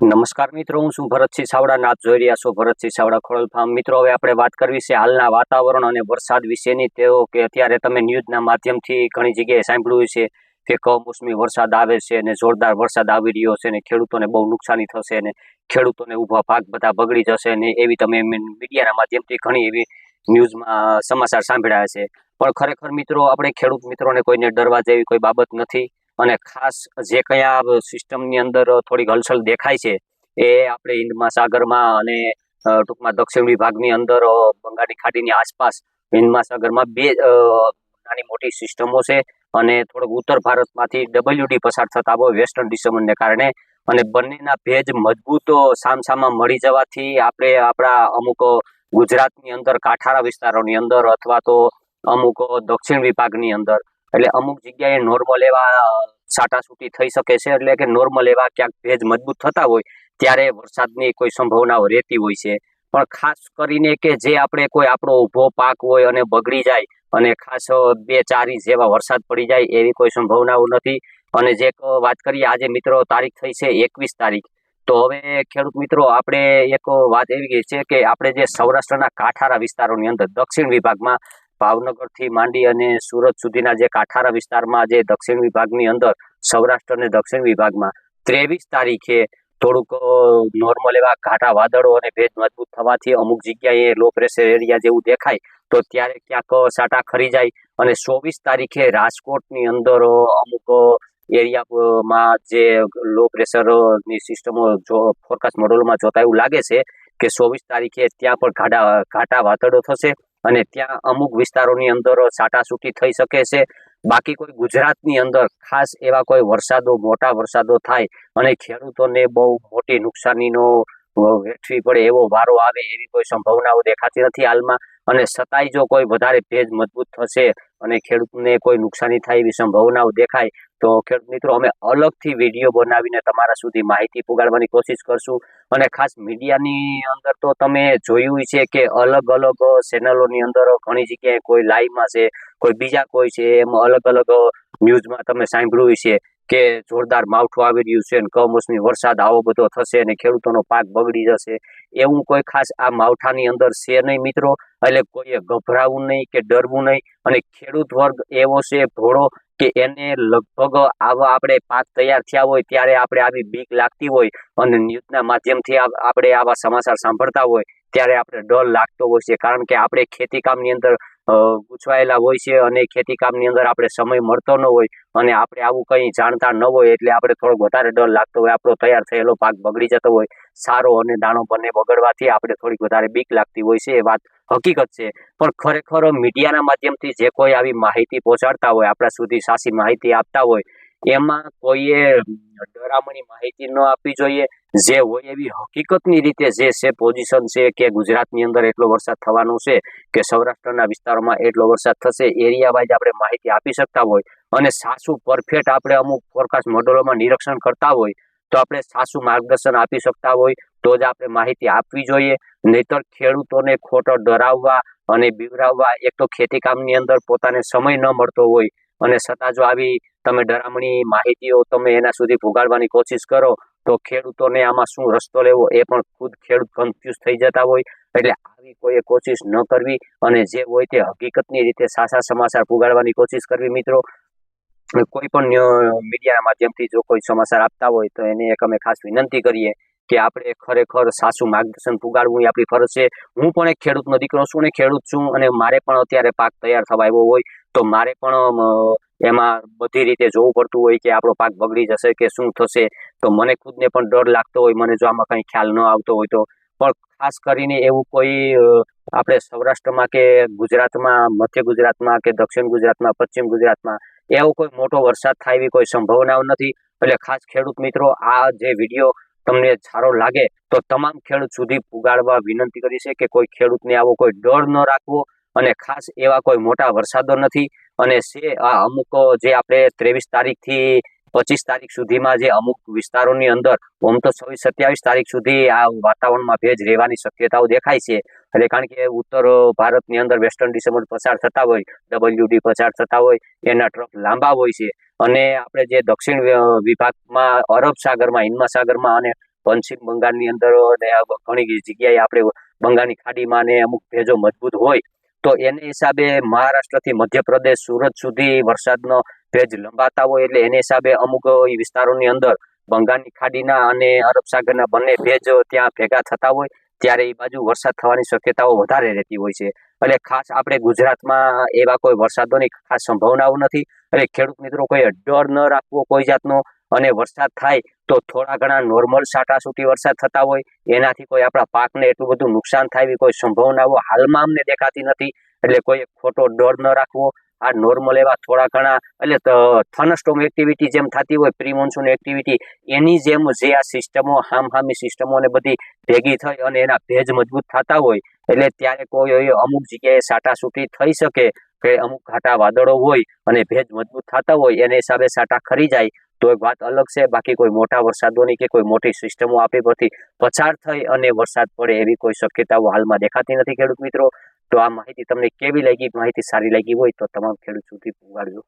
નમસ્કાર મિત્રો, હું છું ભરતસિંહ સાવડા નાથ જોઈ રહ્યા છો ભરતસિંહ સાવડા ખોડલ ફાર્મ. મિત્રો, હવે આપણે વાત કરવી છે હાલના વાતાવરણ અને વરસાદ વિશેની. તેઓ કે અત્યારે તમે ન્યૂઝના માધ્યમથી ઘણી જગ્યાએ સાંભળ્યું છે કે કમોસમી વરસાદ આવે છે અને જોરદાર વરસાદ આવી રહ્યો છે અને ખેડૂતોને બહુ નુકસાની થશે અને ખેડૂતોને ઊભા પાક બધા બગડી જશે અને એવી તમે મીડિયાના માધ્યમથી ઘણી એવી ન્યૂઝમાં સમાચાર સાંભળ્યા છે. પણ ખરેખર મિત્રો, આપણે ખેડૂત મિત્રોને કોઈને ડરવા જેવી કોઈ બાબત નથી. અને ખાસ જે કયા સિસ્ટમની અંદર થોડીક હલચલ દેખાય છે, એ આપણે હિન્દ મહાસાગરમાં અને ટૂંકમાં દક્ષિણ વિભાગની અંદર બંગાળની ખાડીની આસપાસ હિન્દ મહાસાગરમાં બે નાની મોટી સિસ્ટમો છે અને થોડોક ઉત્તર ભારતમાંથી ડબલ્યુડી પસાર થતા હોય વેસ્ટર્ન ડિસ્ટર્બન્સને કારણે અને બંનેના ભેજ મજબૂત સામસામા મળી જવાથી આપણે આપણા અમુક ગુજરાતની અંદર કાંઠારા વિસ્તારોની અંદર અથવા તો અમુક દક્ષિણ વિભાગની અંદર એટલે અમુક જગ્યાએ નોર્મલ એવા છાટાછૂટી થઈ શકે છે. એટલે કે નોર્મલ એવા ક્યાંક ભેજ મજબૂત થતા હોય, ત્યારે વરસાદની કોઈ સંભાવનાઓ રહેતી હોય છે. પણ ખાસ કરીને કે જે આપણે કોઈ આપણો ઊભો પાક હોય અને બગડી જાય, અને ખાસ બે ચાર ઇંચ જેવા વરસાદ પડી જાય, એવી કોઈ સંભાવનાઓ નથી. અને જે વાત કરીએ આજે મિત્રો તારીખ થઈ છે એકવીસ તારીખ. તો હવે ખેડૂત મિત્રો, આપણે એક વાત એવી છે કે આપણે જે સૌરાષ્ટ્રના કાંઠારા વિસ્તારોની અંદર દક્ષિણ વિભાગમાં ભાવનગરથી માંડી અને સુરત સુધીના જે કાંઠારા વિસ્તારમાં, જે દક્ષિણ વિભાગની અંદર, સૌરાષ્ટ્ર અને દક્ષિણ વિભાગમાં, ત્રેવીસ તારીખે થોડુંક નોર્મલ એવા ઘાટા વાદળો અને ભેજ મજબૂત થવાથી અમુક જગ્યાએ લો પ્રેશર એરિયા જેવું દેખાય, તો ત્યારે ક્યાંક સાટા ખરી જાય અને ચોવીસ તારીખે રાજકોટની અંદર અમુક એરિયામાં જે લો પ્રેશરની સિસ્ટમો જો ફોરકાસ્ટ મોડલમાં જોતા એવું લાગે છે કે ચોવીસ તારીખે ત્યાં પણ ઘાટા ઘાટા વાદળો થશે. અને ત્યાં અમુક વિસ્તારોની અંદર સાટાસૂટી થઈ શકે છે. બાકી કોઈ ગુજરાતની અંદર ખાસ એવા કોઈ વરસાદો, મોટા વરસાદો થાય અને ખેડૂતોને બહુ મોટી નુકસાનીનો વેઠવી પડે એવો વારો આવે એવી કોઈ સંભાવનાઓ દેખાતી નથી હાલમાં. અને છતાંય જો કોઈ વધારે ભેજ મજબૂત થશે અને ખેડૂતને કોઈ નુકસાની થાય એવી સંભાવનાઓ દેખાય, તો ખેડૂત મિત્રો, અમે અલગથી વીડિયો બનાવીને તમારા સુધી માહિતી પુગાડવાની કોશિશ કરશું. અને ખાસ મીડિયાની અંદર તો તમે જોયું છે કે અલગ અલગ ચેનલોની અંદર ઘણી જગ્યાએ કોઈ લાઈવમાં છે, કોઈ બીજા કોઈ છે, એમ અલગ અલગ ન્યૂઝમાં તમે સાંભળ્યું છે કે જોરદાર માવઠું આવી રહ્યું છે અને કમોસમી વરસાદ આવો બધો થશે અને ખેડૂતોનો પાક બગડી જશે, એવું કોઈ ખાસ આ માવઠાની અંદર છે નહીં મિત્રો? એટલે કોઈએ ગભરાવું નહીં કે ડરવું નહીં અને ખેડૂત વર્ગ એવો છે ભોળો કે એને લગભગ આવા આપણે પાક તૈયાર થયા હોય ત્યારે આપણે આવી બીક લાગતી હોય અને ન્યૂઝના માધ્યમથી આપણે આવા સમાચાર સાંભળતા હોય ત્યારે આપણે ડર લાગતો હોય છે. કારણ કે આપણે ખેતી કામની અંદર ગૂંચવાયેલા હોય છે અને ખેતી કામની અંદર આપણે સમય મળતો ન હોય અને આપણે આવું કંઈ જાણતા ન હોય એટલે આપણે થોડોક વધારે ડર લાગતો હોય. આપણો તૈયાર થયેલો પાક બગડી જતો હોય, સારો અને દાણો બંને બગડવાથી આપણે થોડીક વધારે બીક લાગતી હોય છે એ વાત હકીકત છે. પણ ખરેખર મીડિયાના માધ્યમથી જે કોઈ આવી માહિતી પહોંચાડતા હોય, આપણા સુધી સાચી માહિતી આપતા હોય, એમાં કોઈએ ડરામણી માહિતી ન આપવી જોઈએ જે હોય એવી હકીકતની રીતે જે છે પોઝિશન છે કે ગુજરાતની અંદર એટલો વરસાદ થવાનો છે કે સૌરાષ્ટ્રના વિસ્તારોમાં એટલો વરસાદ થશે, એરિયા વાઇઝ આપણે માહિતી આપી શકતા હોય અને સાસુ પરફેક્ટ આપણે અમુક ફોરકાસ્ટ મોડેલોમાં નિરીક્ષણ કરતા હોય તો આપણે સાસુ માર્ગદર્શન આપી શકતા હોય તો જ આપણે માહિતી આપવી જોઈએ. નહીતર ખેડૂતોને ખોટો ડરાવવા અને બીવરાવવા, એક તો ખેતી કામની અંદર પોતાને સમય ન મળતો હોય અને છતાં જો આવી તમે ડરામણી માહિતીઓ તમે એના સુધી ભોગાડવાની કોશિશ કરો તો ખેડૂતોને આમાં શું રસ્તો લેવો એ પણ ખુદ ખેડૂત કન્ફ્યુઝ થઈ જતા હોય. એટલે આવી કોઈએ કોશિશ ન કરવી અને જે હોય તે હકીકતની રીતે સાસા સમાચાર પુગાડવાની કોશિશ કરવી મિત્રો. કોઈ પણ મીડિયાના માધ્યમથી જો કોઈ સમાચાર આપતા હોય તો એને એક અમે ખાસ વિનંતી કરીએ કે આપણે ખરેખર સાસુ માર્ગદર્શન પુગાડવું એ આપણી ફરજ છે. હું પણ એક ખેડૂતનો દીકરો છું ને ખેડૂત છું અને મારે પણ અત્યારે પાક તૈયાર થવા આવ્યો હોય તો મારે પણ એમાં બધી રીતે જોવું પડતું હોય કે આપણો પાક બગડી જશે કે શું થશે, તો મને ખુદને પણ ડર લાગતો હોય, મને જો આમાં કંઈ ખ્યાલ ન આવતો હોય તો. પણ ખાસ કરીને એવું કોઈ આપણે સૌરાષ્ટ્રમાં કે ગુજરાતમાં, મધ્ય ગુજરાતમાં કે દક્ષિણ ગુજરાતમાં, પશ્ચિમ ગુજરાતમાં, એવો કોઈ મોટો વરસાદ થાય એવી કોઈ સંભાવનાઓ નથી. એટલે ખાસ ખેડૂત મિત્રો, આ જે વીડિયો તમને સારો લાગે, તો તમામ ખેડૂત સુધી પુગાડવા વિનંતી કરી છે કે કોઈ ખેડૂતને આવો કોઈ ડર ન રાખવો. અને ખાસ એવા કોઈ મોટા વરસાદો નથી. અને છે આ અમુક જે આપણે ત્રેવીસ તારીખથી પચીસ તારીખ સુધીમાં જે અમુક વિસ્તારોની અંદર, ઓમ તો છવ્વીસ સત્યાવીસ તારીખ સુધી આ વાતાવરણમાં ભેજ રહેવાની શક્યતાઓ દેખાય છે. એટલે કારણ કે ઉત્તર ભારતની અંદર વેસ્ટર્ન ડિસેમ્બર પસાર થતા હોય, ડબલ્યુડી પસાર થતા હોય, એના ટ્રક લાંબા હોય છે. અને આપણે જે દક્ષિણ વિભાગમાં, અરબ સાગરમાં હિન્દ મહાસાગરમાં અને પશ્ચિમ બંગાળની અંદર અને ઘણી જગ્યાએ આપણે બંગાળની ખાડીમાં ને અમુક ભેજો મજબૂત હોય તો એને હિસાબે મહારાષ્ટ્રથી મધ્યપ્રદેશ, સુરત સુધી વરસાદનો ભેજ લંબાતા હોય એટલે એને હિસાબે અમુક વિસ્તારોની અંદર બંગાળની ખાડીના અને અરબ સાગરના બંને ભેજ ત્યાં ભેગા થતા હોય, ત્યારે એ બાજુ વરસાદ થવાની શક્યતાઓ વધારે રહેતી હોય છે. એટલે ખાસ આપણે ગુજરાતમાં એવા કોઈ વરસાદોની ખાસ સંભાવનાઓ નથી. એટલે ખેડૂત મિત્રો, કોઈ ડર ન રાખવો કોઈ જાતનો. અને વરસાદ થાય તો થોડા ઘણા નોર્મલ સાટાસૂટી વરસાદ થતા હોય. એનાથી કોઈ આપણા પાકને એટલું બધું નુકસાન થાય કોઈ સંભાવનાઓ હાલમાં અમને દેખાતી નથી. એટલે કોઈ ખોટો ડર ન રાખવો. આ નોર્મલ એવા થોડા ઘણા એટલે થનસ્ટોમ એક્ટિવિટી જેમ થતી હોય પ્રી મોન્સૂન એક્ટિવિટી એની જેમ જે આ સિસ્ટમો, હામહામી સિસ્ટમો ને બધી ભેગી થઈ અને એના ભેજ મજબૂત થતા હોય. એટલે ત્યારે કોઈ અમુક જગ્યાએ સાટાસૂટી થઈ શકે કે અમુક ઘાટા વાદળો હોય અને ભેજ મજબૂત થતા હોય, એને હિસાબે સાટા ખરી જાય. તો એક વાત અલગ છે, બાકી કોઈ મોટા વરસાદોની કે કોઈ મોટી સિસ્ટમો આપી પરથી પસાર થઈ અને વરસાદ પડે એવી કોઈ શક્યતાઓ હાલમાં દેખાતી નથી ખેડૂત મિત્રો. તો આ માહિતી તમને કેવી લાગી? માહિતી સારી લાગી હોય તો તમામ ખેડૂત સુધી પહોંચાડજો.